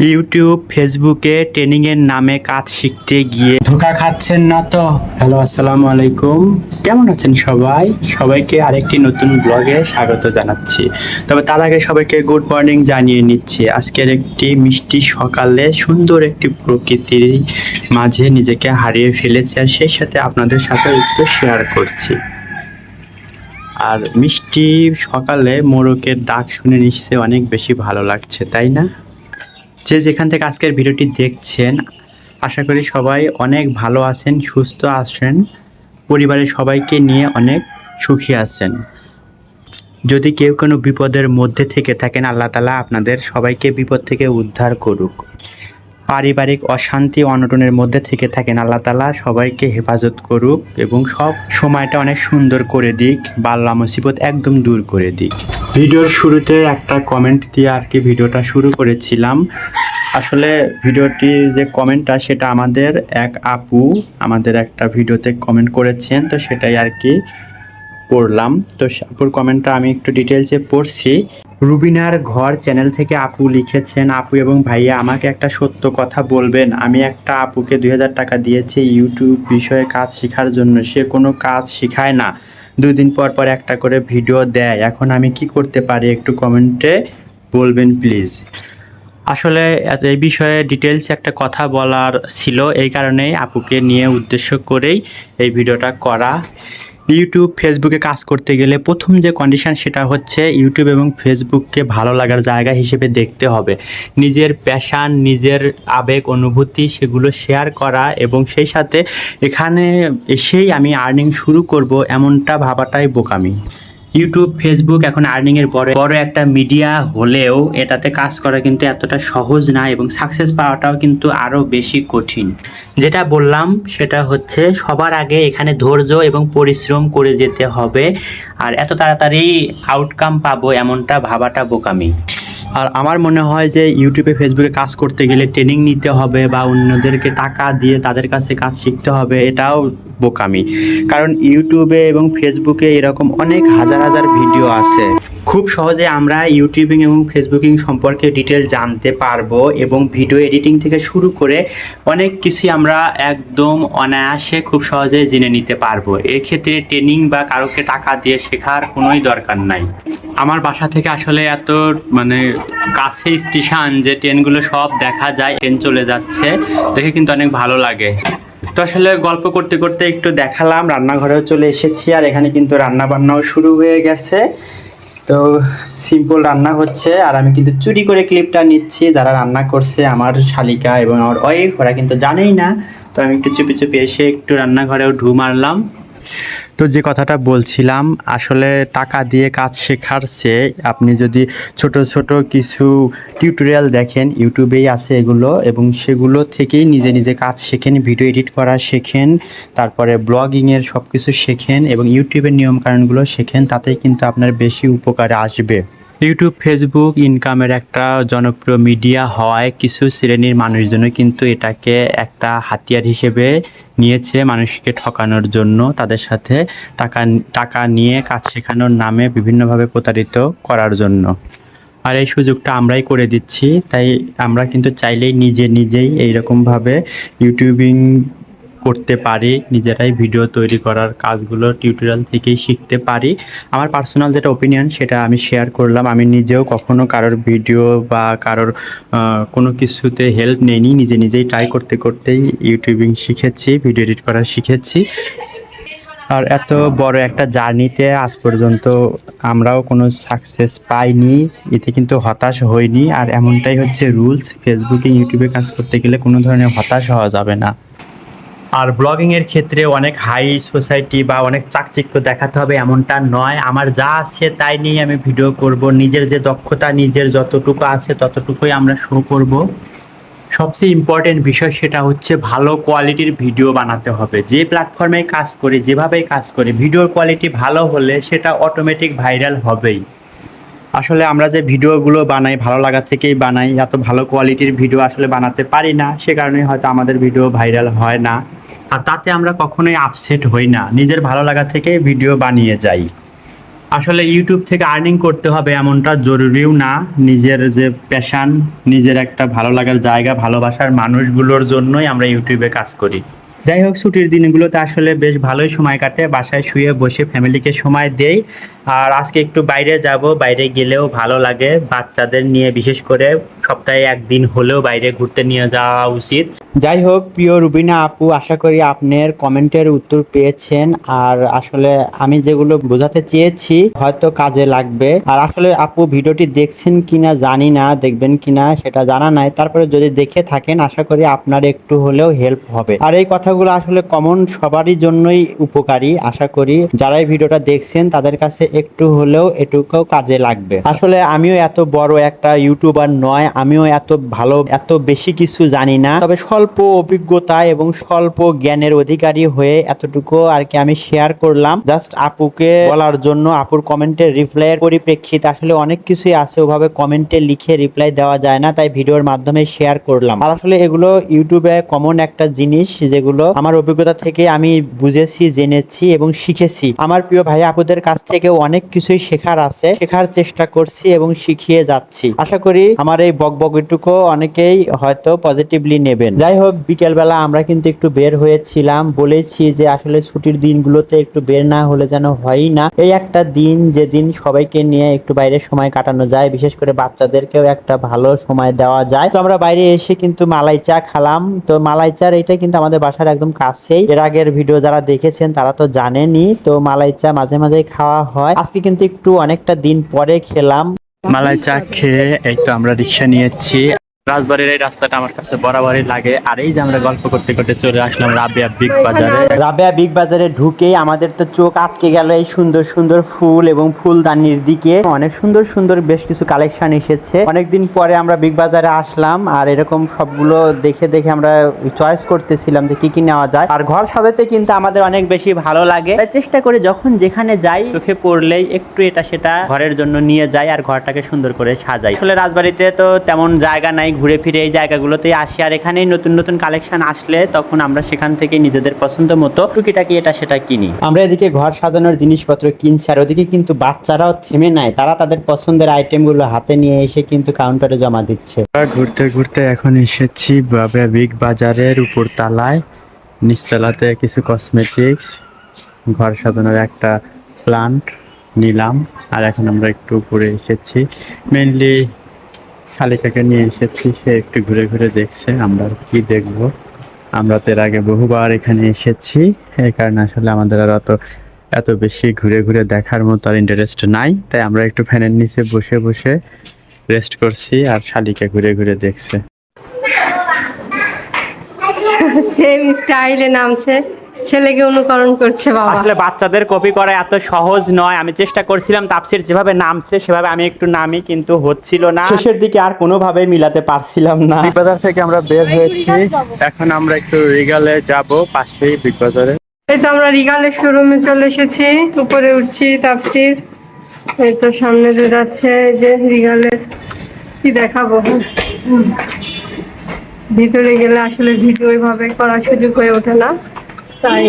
YouTube, ফেসবুকে ট্রেনিংয়ের নামে কাজ শিখতে গিয়ে ধোকা খাচ্ছেন না তো? হ্যালো, আসসালামু আলাইকুম। কেমন আছেন সবাই? সবাইকে আরেকটি নতুন ব্লগে স্বাগত জানাচ্ছি। তবে তার আগে সবাইকে গুড মর্নিং জানিয়ে নিচ্ছি। আজকের একটি মিষ্টি সকালে সুন্দর একটি প্রকৃতির মাঝে নিজেকে হারিয়ে ফেলেছি আর সেই সাথে আপনাদের সাথে একটু শেয়ার করছি। আর মিষ্টি সকালে মোরকের ডাক শুনে নিশ্চয়ই অনেক বেশি ভালো লাগছে, তাই না? যে যেখান থেকে আজকের ভিডিওটি দেখছেন, আশা করি সবাই অনেক ভালো আছেন, সুস্থ আছেন। পরিবারের সবাইকে নিয়ে অনেক সুখী আছেন। যদি কেউ কোনো বিপদের মধ্যে থেকে থাকেন, আল্লাহ তালা আপনাদের সবাইকে বিপদ থেকে উদ্ধার করুক। পারিবারিক অশান্তি অনটনের মধ্যে থেকে থাকেন আল্লাহ তালা সবাইকে হেফাজত করুক এবং সব সময়টা অনেক সুন্দর করে দিক, বাল্লা মুসিবত একদম দূর করে দিক। ভিডিওর শুরুতে একটা কমেন্ট দিয়ে আর কি ভিডিওটা শুরু করেছিলাম। আসলে ভিডিওটির যে কমেন্টটা সেটা আমাদের এক আপু আমাদের একটা ভিডিওতে কমেন্ট করেছেন, তো সেটাই আর কি পড়লাম। তো আপুর কমেন্টটা আমি একটু ডিটেলসে পড়ছি। রুবিনার ঘর চ্যানেল থেকে আপু লিখেছেন, আপু এবং ভাইয়া, আমাকে একটা সত্য কথা বলবেন। আমি একটা আপুকে দুই হাজার টাকা দিয়েছি ইউটিউব বিষয়ে কাজ শেখার জন্য। সে কোনো কাজ শেখায় না। দুই দিন পর পর একটা করে ভিডিও দেয়। এখন আমি কি করতে পারি একটু কমেন্টে বলবেন প্লিজ। আসলে এই বিষয়ে ডিটেলস একটা কথা বলার ছিল। এই কারণেই আপুকে নিয়ে উদ্দেশ্য করেই এই ভিডিওটা করা। ইউটিউব ফেসবুকে কাজ করতে গেলে প্রথম যে কন্ডিশন সেটা হচ্ছে ইউটিউব এবং ফেসবুককে ভালো লাগার জায়গা হিসেবে দেখতে হবে। নিজের প্যাশান নিজের আবেগ, অনুভূতি সেগুলো শেয়ার করা এবং সেই সাথে এখানে এসেই আমি আর্নিং শুরু করব, এমনটা ভাবাটাই বোকামি। ইউটিউব ফেসবুক এখন আর্নিংয়ের বড় বড় একটা মিডিয়া হলেও এটাতে কাজ করা কিন্তু এতটা সহজ না এবং সাকসেস পাওয়াটাও কিন্তু আরও বেশি কঠিন। যেটা বললাম, সেটা হচ্ছে সবার আগে এখানে ধৈর্য এবং পরিশ্রম করে যেতে হবে আর এত তাড়াতাড়ি আউটকাম পাবো এমনটা ভাবাটা বোকামি। আর আমার মনে হয় যে ইউটিউবে ফেসবুকে কাজ করতে গেলে ট্রেনিং নিতে হবে বা অন্যদেরকে টাকা দিয়ে তাদের কাছে কাজ শিখতে হবে, এটাও বোকামি কারণ ইউটিউবে এবং ফেসবুকে এরকম অনেক হাজার হাজার ভিডিও আছে। খুব সহজে আমরা ইউটিউবিং এবং ফেসবুকিং সম্পর্কে ডিটেল জানতে পারব এবং ভিডিও এডিটিং থেকে শুরু করে অনেক কিছুই আমরা একদম অনায়াসে খুব সহজে জেনে নিতে পারব। এক্ষেত্রে ট্রেনিং বা কারোকে টাকা দিয়ে শেখার কোনোই দরকার নাই। আমার বাসা থেকে আসলে এত মানে কাছে স্টেশন যে ট্রেনগুলো সব দেখা যায় ট্রেন চলে যাচ্ছে। দেখে কিন্তু অনেক ভালো লাগে। তো আসলে গল্প করতে করতে একটু দেখালাম, রান্নাঘরেও চলে এসেছি আর এখানে কিন্তু রান্না বান্নাও শুরু হয়ে গেছে। তো সিম্পল রান্না হচ্ছে আর আমি কিন্তু চুরি করে ক্লিপটা নিচ্ছি, যারা রান্না করছে আমার শালিকা এবং আমার ওয়াইফ ওরা কিন্তু জানেই না। তো আমি একটু চুপি চুপি এসে একটু রান্নাঘরেও ঢু মারলাম। তো যে কথাটা বলছিলাম, আসলে টাকা দিয়ে কাজ শেখার চেয়ে আপনি যদি ছোট ছোট কিছু টিউটোরিয়াল দেখেন, ইউটিউবেই আছে এগুলো এবং সেগুলো থেকেই নিজে নিজে কাজ শেখেন ভিডিও এডিট করা শেখেন, তারপরে ব্লগিংয়ের সব কিছু শেখেন এবং ইউটিউবের নিয়মকানুনগুলো শেখেন, তাতেই কিন্তু আপনার বেশি উপকারে আসবে। ইউটিউব ফেসবুক ইনকামের একটা জনপ্রিয় মিডিয়া হওয়ায় কিছু শ্রেণির মানুষজনও কিন্তু এটাকে একটা হাতিয়ার হিসেবে নিয়েছে মানুষকে ঠকানোর জন্য। তাদের সাথে টাকা টাকা নিয়ে কাজ শেখানোর নামে বিভিন্নভাবে প্রতারিত করার জন্য। আর এই সুযোগটা আমরাই করে দিচ্ছি। তাই আমরা কিন্তু চাইলেই নিজে নিজেই এইরকমভাবে ইউটিউবিং করতে পারি, নিজেরাই ভিডিও তৈরি করার কাজগুলো টিউটোরিয়াল থেকেই শিখতে পারি। আমার পার্সোনাল যেটা ওপিনিয়ন সেটা আমি শেয়ার করলাম। আমি নিজেও কখনো কারোর ভিডিও বা কারোর কোনো কিছুতে হেল্প নেইনি। নিজে নিজেই ট্রাই করতে করতেই ইউটিউবিং শিখেছি ভিডিও এডিট করা শিখেছি। আর এত বড় একটা জার্নিতে আজ পর্যন্ত আমরাও কোনো সাকসেস পাইনি। এতে কিন্তু হতাশ হইনি। আর এমনটাই হচ্ছে রুলস ফেসবুকে ইউটিউবে কাজ করতে গেলে কোনো ধরনের হতাশ হওয়া যাবে না। আর ব্লগিংয়ের ক্ষেত্রে অনেক হাই সোসাইটি বা অনেক চাকচিক্য দেখাতে হবে এমনটা নয়। আমার যা আছে তাই নিয়ে আমি ভিডিও করব। নিজের যে দক্ষতা, নিজের যতটুকু আছে ততটুকুই আমরা শো করব। সবচেয়ে ইম্পর্টেন্ট বিষয় সেটা হচ্ছে ভালো কোয়ালিটির ভিডিও বানাতে হবে। যে প্ল্যাটফর্মে কাজ করি, যেভাবেই কাজ করি ভিডিওর কোয়ালিটি ভালো হলে সেটা অটোমেটিক ভাইরাল হবেই। আসলে আমরা যে ভিডিওগুলো বানাই, ভালো লাগা থেকেই বানাই, এত ভালো কোয়ালিটির ভিডিও আসলে বানাতে পারি না, সে কারণে হয়তো আমাদের ভিডিও ভাইরাল হয় না। আর তাতে আমরা কখনোই আপসেট হই না। নিজের ভালো লাগা থেকে ভিডিও বানিয়ে যাই। আসলে ইউটিউব থেকে আর্নিং করতে হবে এমনটা জরুরিও না। নিজের যে প্যাশান নিজের একটা ভালো লাগার জায়গা, ভালোবাসার মানুষগুলোর জন্যই আমরা ইউটিউবে কাজ করি। যাই হোক ছুটির দিনগুলোতে আসলে বেশ ভালোই সময় কাটে। বাসায় শুয়ে বসে ফ্যামিলিকে সময় দেই। আর আজকে একটু বাইরে যাব। বাইরে গেলেও ভালো লাগে। বাচ্চাদের নিয়ে বিশেষ করে সপ্তাহে একদিন হলেও বাইরে ঘুরতে নিয়ে যাওয়া উচিত। যাই হোক প্রিয় রুবিনা আপু, আশা করি আপনার কমেন্টের উত্তর পেয়েছেন। আর আসলে আমি যেগুলো বোঝাতে চেয়েছি, হয়তো কাজে লাগবে। আর আসলে আপু, ভিডিওটি দেখছেন কিনা জানি না, দেখবেন কিনা সেটা জানা নাই। তারপরে যদি দেখে থাকেন, আশা করি আপনার একটু হলেও হেল্প হবে। আর এই কথাগুলো আসলে কমন সবারই জন্যই উপকারী। আশা করি যারা এই ভিডিওটা দেখছেন, তাদের কাছে একটু হলেও এটুকু কাজে লাগবে। আসলে আমিও এত বড় একটা ইউটিউবার নয়, আমিও এত ভালো, এত বেশি কিছু জানি না। তবে স্বল্প অভিজ্ঞতা এবং স্বল্প জ্ঞানের অধিকারী হয়ে এতটুকু আর কি আমি শেয়ার করলাম। জাস্ট আপুকে বলার জন্য, আপুর কমেন্টের রিপ্লাইয়ের পরিপ্রেক্ষিতে আসলে অনেক কিছুই আছে, ওভাবে কমেন্টে লিখে রিপ্লাই দেওয়া যায় না, তাই ভিডিওর মাধ্যমে শেয়ার করলাম। আর আসলে এগুলো ইউটিউবে কমন একটা জিনিস, যেগুলো আমার অভিজ্ঞতা থেকে আমি বুঝেছি, জেনেছি এবং শিখেছি। আমার প্রিয় ভাই আপুদের কাছ থেকে অনেক কিছুই শেখার আছে, শেখার চেষ্টা করছি এবং শিখিয়ে যাচ্ছি। আশা করি আমার এই বকবকটুকু অনেকেই হয়তো পজিটিভলি নেবেন। যাই হোক, বিকেলবেলা আমরা কিন্তু একটু বের হয়েছিলাম, বলেছি যে আসলে ছুটির দিনগুলোতে একটু বের না হলে যেন হয়ই না। এই একটা দিন, যেদিন সবাইকে নিয়ে একটু বাইরে সময় কাটানো যায়, বিশেষ করে বাচ্চাদেরকেও একটা ভালো সময় দেওয়া যায়। তো আমরা বাইরে এসে কিন্তু মালাই চা খালাম। তো মালাই চার, এটা কিন্তু আমাদের বাসার একদম কাছেই। এর আগের ভিডিও যারা দেখেছেন, তারা তো জানেনি তো মালাই চা মাঝে মাঝে খাওয়া হয়। আজকে কিন্তু একটু অনেকটা দিন পরে খেলাম। মালাই চা খেয়ে এই তো আমরা রিক্সা নিয়েছি রাজবাড়ির এই রাস্তাটা আমার কাছে বরাবরই লাগে। আর এই যে আমরা গল্প করতে করতে চলে আসলাম রাবিয়া বিগ বাজারে। রাবিয়া বিগ বাজারে ঢুকেই আমাদের তো চোখ আটকে গেল এই সুন্দর সুন্দর ফুল এবং ফুলদানির দিকে। অনেক সুন্দর সুন্দর বেশ কিছু কালেকশন এসেছে। অনেকদিন পরে আমরা বিগ বাজারে আসলাম আর এরকম সবগুলো দেখে দেখে আমরা চয়েস করতেছিলাম যে কি কি নেওয়া যায়। আর ঘর সাজাতে কিন্তু আমাদের অনেক বেশি ভালো লাগে। তাই চেষ্টা করে যখন যেখানে যাই চোখে পড়লেই একটু এটা সেটা ঘরের জন্য নিয়ে যাই আর ঘরটাকে সুন্দর করে সাজাই। আসলে রাজবাড়িতে তো তেমন জায়গা নাই ঘুরে ফিরে এই জায়গাগুলোতেই আসি। আর এখানেই নতুন নতুন কালেকশন আসলে তখন আমরা সেখান থেকে নিজেদের পছন্দ মতো টুকিটাকি এটা সেটা কিনি। আমরা এদিকে ঘর সাজানোর জিনিসপত্র কিনছি আর ওদিকে কিন্তু বাচ্চারাও থেমে নাই। তারা তাদের পছন্দের আইটেমগুলো হাতে নিয়ে এসে কিন্তু কাউন্টারে জমা দিচ্ছে। ঘুরতে ঘুরতে এখন এসেছি বাবা বিগ বাজারের উপর তালায় নিচতলাতে কিছু কসমেটিক্স ঘর সাজানোর একটা প্লান্ট নিলাম। আর এখন আমরা একটু উপরে এসেছি। মেনলি শালিকাকে নিয়ে এসেছি, সে একটু ঘুরে ঘুরে দেখছে, আমরা কি দেখব। আমরা তো এর আগে বহুবার এখানে এসেছি, এই কারণে আসলে আমাদের আর অত, এত বেশি ঘুরে ঘুরে দেখার মতো আর ইন্টারেস্ট নাই। তাই আমরা একটু ফ্যানের নিচে বসে বসে রেস্ট করছি আর শালিকা ঘুরে ঘুরে দেখছে। সেম স্টাইলে নামছে। ছেলেকে অনুকরণ করছে বাবা। আসলে বাচ্চাদের কপি করা এত সহজ নয় আমি চেষ্টা করছিলাম তাপসির যেভাবে নামছে সেভাবে আমি একটু নামি কিন্তু হচ্ছিল না। শেষের দিকে আর কোনোভাবে মিলাতে পারছিলাম না। বিগ বাজার থেকে আমরা বের হয়েছি। এখন আমরা একটু রিগালে যাব পাশেই বিগ বাজারে এই তো আমরা রিগালের শোরুমে চলে এসেছি। উপরে উঠছি তাপসির। এই তো সামনে দিয়ে যাচ্ছে এই যে রিগালের কি দেখাবো? ভিতরে গেলে আসলে ভিডিও ওইভাবে করার সুযোগ হয়ে ওঠে না। তাই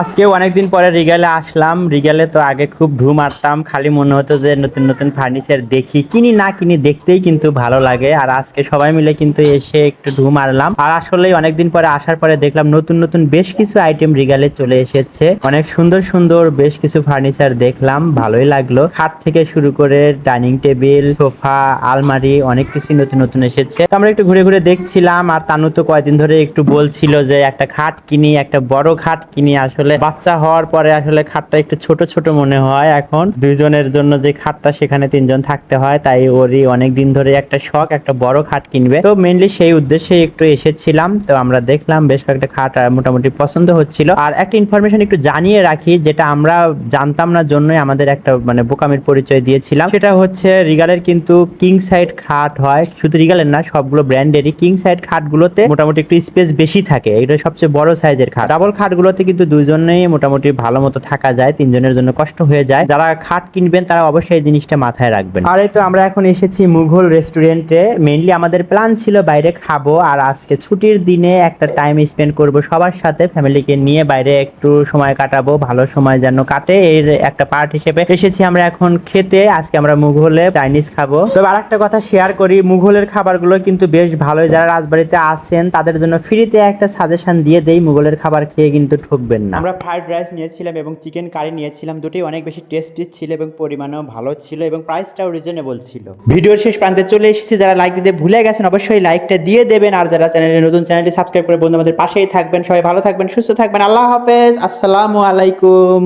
আজকেও অনেকদিন পরে রিগালে আসলাম। রিগালে তো আগে খুব ঢু মারতাম। খালি মনে হতো যে নতুন নতুন ফার্নিচার দেখি। কিনি না কিনি দেখতেই কিন্তু ভালো লাগে। আর আজকে সবাই মিলে কিন্তু এসে একটু ঢু মারলাম। আর আসলে অনেকদিন পরে আসার পরে দেখলাম নতুন নতুন বেশ কিছু আইটেম রিগালে চলে এসেছে। অনেক সুন্দর সুন্দর বেশ কিছু ফার্নিচার দেখলাম। ভালোই লাগল। খাট থেকে শুরু করে ডাইনিং টেবিল সোফা আলমারি অনেক কিছু নতুন নতুন এসেছে। আমরা একটু ঘুরে ঘুরে দেখছিলাম। আর তানু তো কয়েকদিন ধরে একটু বলছিল যে একটা খাট কিনি, একটা বড় খাট কিনি আসলে। বাচ্চা হওয়ার পরে আসলে খাটটা একটু ছোট ছোট মনে হয় এখন। দুইজনের জন্য যে খাটটা সেখানে তিনজন থাকতে হয়, তাই ওরই অনেক দিন ধরে একটা শখ, একটা বড় খাট কিনবে। তো মেনলি সেই উদ্দেশ্যে একটু এসেছিলাম। তো আমরা দেখলাম বেশ কয়েকটা খাট মোটামুটি পছন্দ হচ্ছিল। আর একটা ইনফরমেশন একটু জানিয়ে রাখি, যেটা আমরা জানতাম না জন্যই আমাদের একটা মানে বোকামির পরিচয় দিয়েছিলাম। সেটা হচ্ছে রিগালের কিন্তু কিং সাইড খাট হয়। শুধু রিগালের না, সবগুলো ব্র্যান্ডেরই কিং সাইড খাটগুলোতে মোটামুটি একটু স্পেস বেশি থাকে। এটা সবচেয়ে বড় সাইজের খাট। ডাবল খাটগুলোতে কিন্তু দুইজনেই মোটামুটি ভালো মতো থাকা যায়, তিনজনের জন্য কষ্ট হয়ে যায়। যারা খাট কিনবেন, তারা অবশ্যই এই জিনিসটা মাথায় রাখবেন। আর এই তো আমরা এখন এসেছি মুঘল রেস্টুরেন্টে। মেইনলি আমাদের প্ল্যান ছিল বাইরে খাব, আর আজকে ছুটির দিনে একটা টাইম স্পেন্ড করব সবার সাথে ফ্যামিলিকে নিয়ে বাইরে একটু সময় কাটাবো, ভালো সময় যেন কাটে। এর একটা পার্ট হিসেবে এসেছি আমরা এখন খেতে। আজকে আমরা মুঘলে চাইনিজ খাব। তবে আর একটা কথা শেয়ার করি, মুঘলের খাবারগুলো কিন্তু বেশ ভালোই। যারা রাজবাড়িতে আসেন তাদের জন্য ফ্রিতে একটা সাজেশন দিয়ে দেই, মুঘলের খাবার খেয়ে কিন্তু ঠকবেন না। আমরা ফ্রাইড রাইস নিয়েছিলাম এবং চিকেন কারি নিয়েছিলাম, দুটোই অনেক বেশি টেস্টি ছিল এবং পরিমাণও ভালো ছিল এবং প্রাইসটাও রিজনেবল ছিল। ভিডিওর শেষ প্রান্তে চলে এসেছি, যারা লাইক দিতে ভুলে গেছেন অবশ্যই লাইকটা দিয়ে দেবেন আর যারা চ্যানেলে নতুন চ্যানেলটি সাবস্ক্রাইব করে বন্ধু আমাদের পাশেই থাকবেন। সবাই ভালো থাকবেন, সুস্থ থাকবেন, আল্লাহ হাফেজ, আসসালামু আলাইকুম।